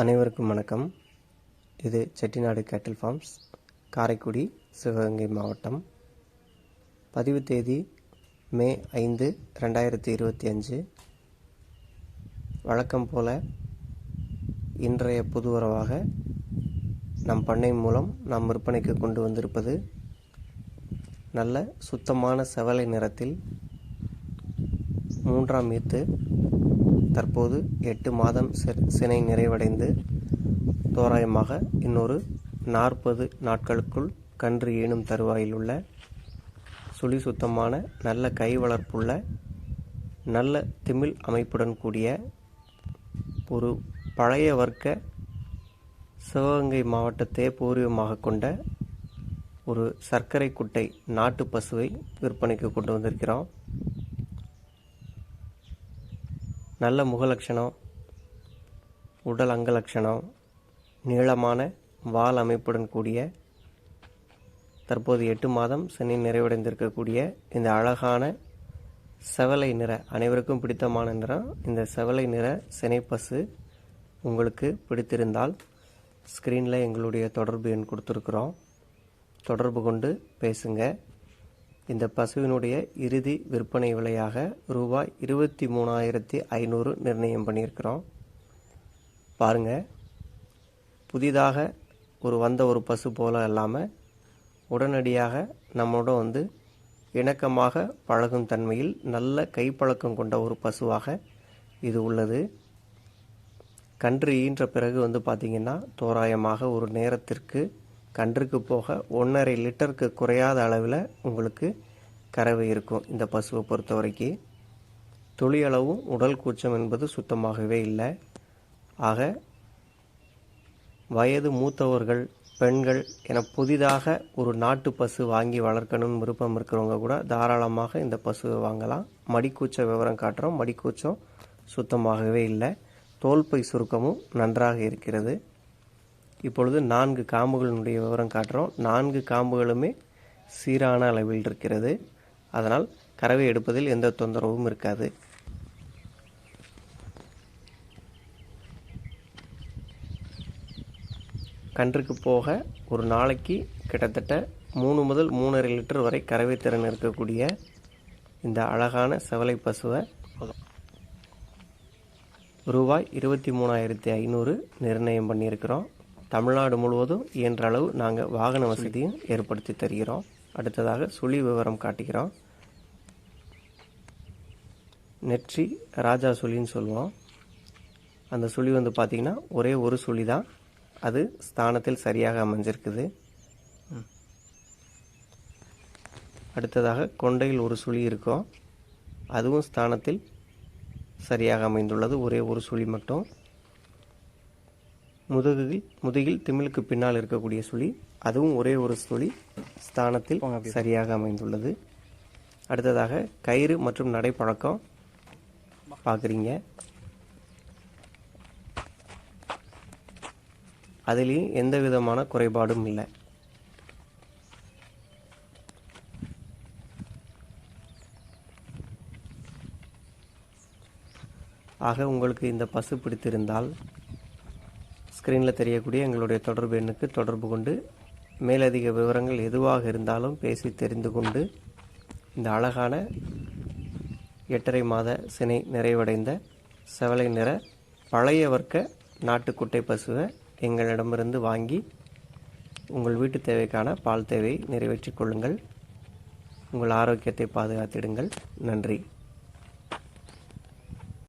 அனைவருக்கும் வணக்கம். இது செட்டிநாடு கேட்டில் ஃபார்ம்ஸ் காரைக்குடி சிவகங்கை மாவட்டம். பதிவு தேதி மே ஐந்து ரெண்டாயிரத்தி இருபத்தி அஞ்சு. வழக்கம் போல இன்றைய புது உறவாக நம் பண்ணை மூலம் நாம் விற்பனைக்கு கொண்டு வந்திருப்பது நல்ல சுத்தமான செவலை நிறத்தில் மூன்றாம் ஈத்து தற்போது எட்டு மாதம் சினை நிறைவடைந்து தோராயமாக இன்னொரு நாற்பது நாட்களுக்குள் கன்று ஈனும் தருவாயில் உள்ள சுழி சுத்தமான நல்ல கை வளர்ப்புள்ள நல்ல திமில் அமைப்புடன் கூடிய ஒரு பழைய வர்க்க சிவகங்கை மாவட்டத்தை பூர்வமாக கொண்ட ஒரு சர்க்கரை குட்டை நாட்டு பசுவை விற்பனைக்கு கொண்டு வந்திருக்கிறோம். நல்ல முகலட்சணம் உடல் அங்கலட்சணம் நீளமான வால் அமைப்புடன் கூடிய தற்போது எட்டு மாதம் சென்னை நிறைவடைந்திருக்கக்கூடிய இந்த அழகான செவலை நிற அனைவருக்கும் பிடித்தமான நிறம் இந்த செவலை நிற சினைப்பசு உங்களுக்கு பிடித்திருந்தால் ஸ்க்ரீனில் எங்களுடைய தொடர்பு எண் கொடுத்துருக்குறோம். தொடர்பு கொண்டு பேசுங்கள் இந்த பசுவினுடைய இறுதி விற்பனை விலையாக ரூபாய் இருபத்தி மூணாயிரத்தி ஐநூறு நிர்ணயம் பண்ணியிருக்கிறோம். பாருங்க புதிதாக ஒரு வந்த ஒரு பசு போல இல்லாமல் உடனடியாக நம்மோட வந்து இணக்கமாக பழகும் தன்மையில் நல்ல கைப்பழக்கம் கொண்ட ஒரு பசுவாக இது உள்ளது. கன்று ஈன்ற பிறகு வந்து பார்த்திங்கன்னா தோராயமாக ஒரு நேரத்திற்கு கன்றுக்கு போக ஒன்றரை லிட்டருக்கு குறையாத அளவில் உங்களுக்கு கறவை இருக்கும். இந்த பசுவை பொறுத்த வரைக்கும் துளியளவும் உடல் கூச்சம் என்பது சுத்தமாகவே இல்லை. ஆக வயது மூத்தவர்கள் பெண்கள் என புதிதாக ஒரு நாட்டு பசு வாங்கி வளர்க்கணும்னு விருப்பம் இருக்கிறவங்க கூட தாராளமாக இந்த பசுவை வாங்கலாம். மடிக்கூச்ச விவரம் காட்டுறோம். மடிக்கூச்சம் சுத்தமாகவே இல்லை. தோல்பை சுருக்கமும் நன்றாக இருக்கிறது. இப்பொழுது நான்கு காம்புகளினுடைய விவரம் காட்டுறோம். நான்கு காம்புகளுமே சீரான அளவில் இருக்கிறது. அதனால் கறவை எடுப்பதில் எந்த தொந்தரவும் இருக்காது. கன்றுக்கு போக ஒரு நாளைக்கு கிட்டத்தட்ட மூணு முதல் மூணரை லிட்டர் வரை கறவை திறன் இருக்கக்கூடிய இந்த அழகான செவலை பசுவை ரூபாய் இருபத்தி மூணாயிரத்தி ஐநூறு நிர்ணயம் பண்ணியிருக்கிறோம். தமிழ்நாடு முழுவதும் இயன்ற அளவு நாங்கள் வாகன வசதியும் ஏற்படுத்தி தருகிறோம். அடுத்ததாக சுழி விவரம் காட்டுகிறோம். நெற்றி ராஜா சுழின்னு சொல்லுவோம். அந்த சுழி வந்து பார்த்திங்கன்னா ஒரே ஒரு சுழி தான் அது ஸ்தானத்தில் சரியாக அமைஞ்சிருக்குது. அடுத்ததாக கொண்டையில் ஒரு சுழி இருக்கும். அதுவும் ஸ்தானத்தில் சரியாக அமைந்துள்ளது. ஒரே ஒரு சுழி மட்டும். முதுகில் முதுகில் திமிலுக்கு பின்னால் இருக்கக்கூடிய சுழி அதுவும் ஒரே ஒரு சுழி ஸ்தானத்தில் சரியாக அமைந்துள்ளது. அடுத்ததாக கயிறு மற்றும் நடைப்பழக்கம் பார்க்குறீங்க. அதுலேயும் எந்த விதமான குறைபாடும் இல்லை. ஆக உங்களுக்கு இந்த பசு பிடித்திருந்தால் ஸ்க்ரீனில் தெரியக்கூடிய எங்களுடைய தொடர்பு எண்ணுக்கு தொடர்பு கொண்டு மேலதிக விவரங்கள் எதுவாக இருந்தாலும் பேசி தெரிந்து கொண்டு இந்த அழகான எட்டரை மாத சினை நிறைவடைந்த செவலை நிற பழைய வர்க்க நாட்டுக்குட்டை பசுவை எங்களிடமிருந்து வாங்கி உங்கள் வீட்டு தேவைக்கான பால் தேவையை நிறைவேற்றிக் கொள்ளுங்கள். உங்கள் ஆரோக்கியத்தை பாதுகாத்திடுங்கள். நன்றி.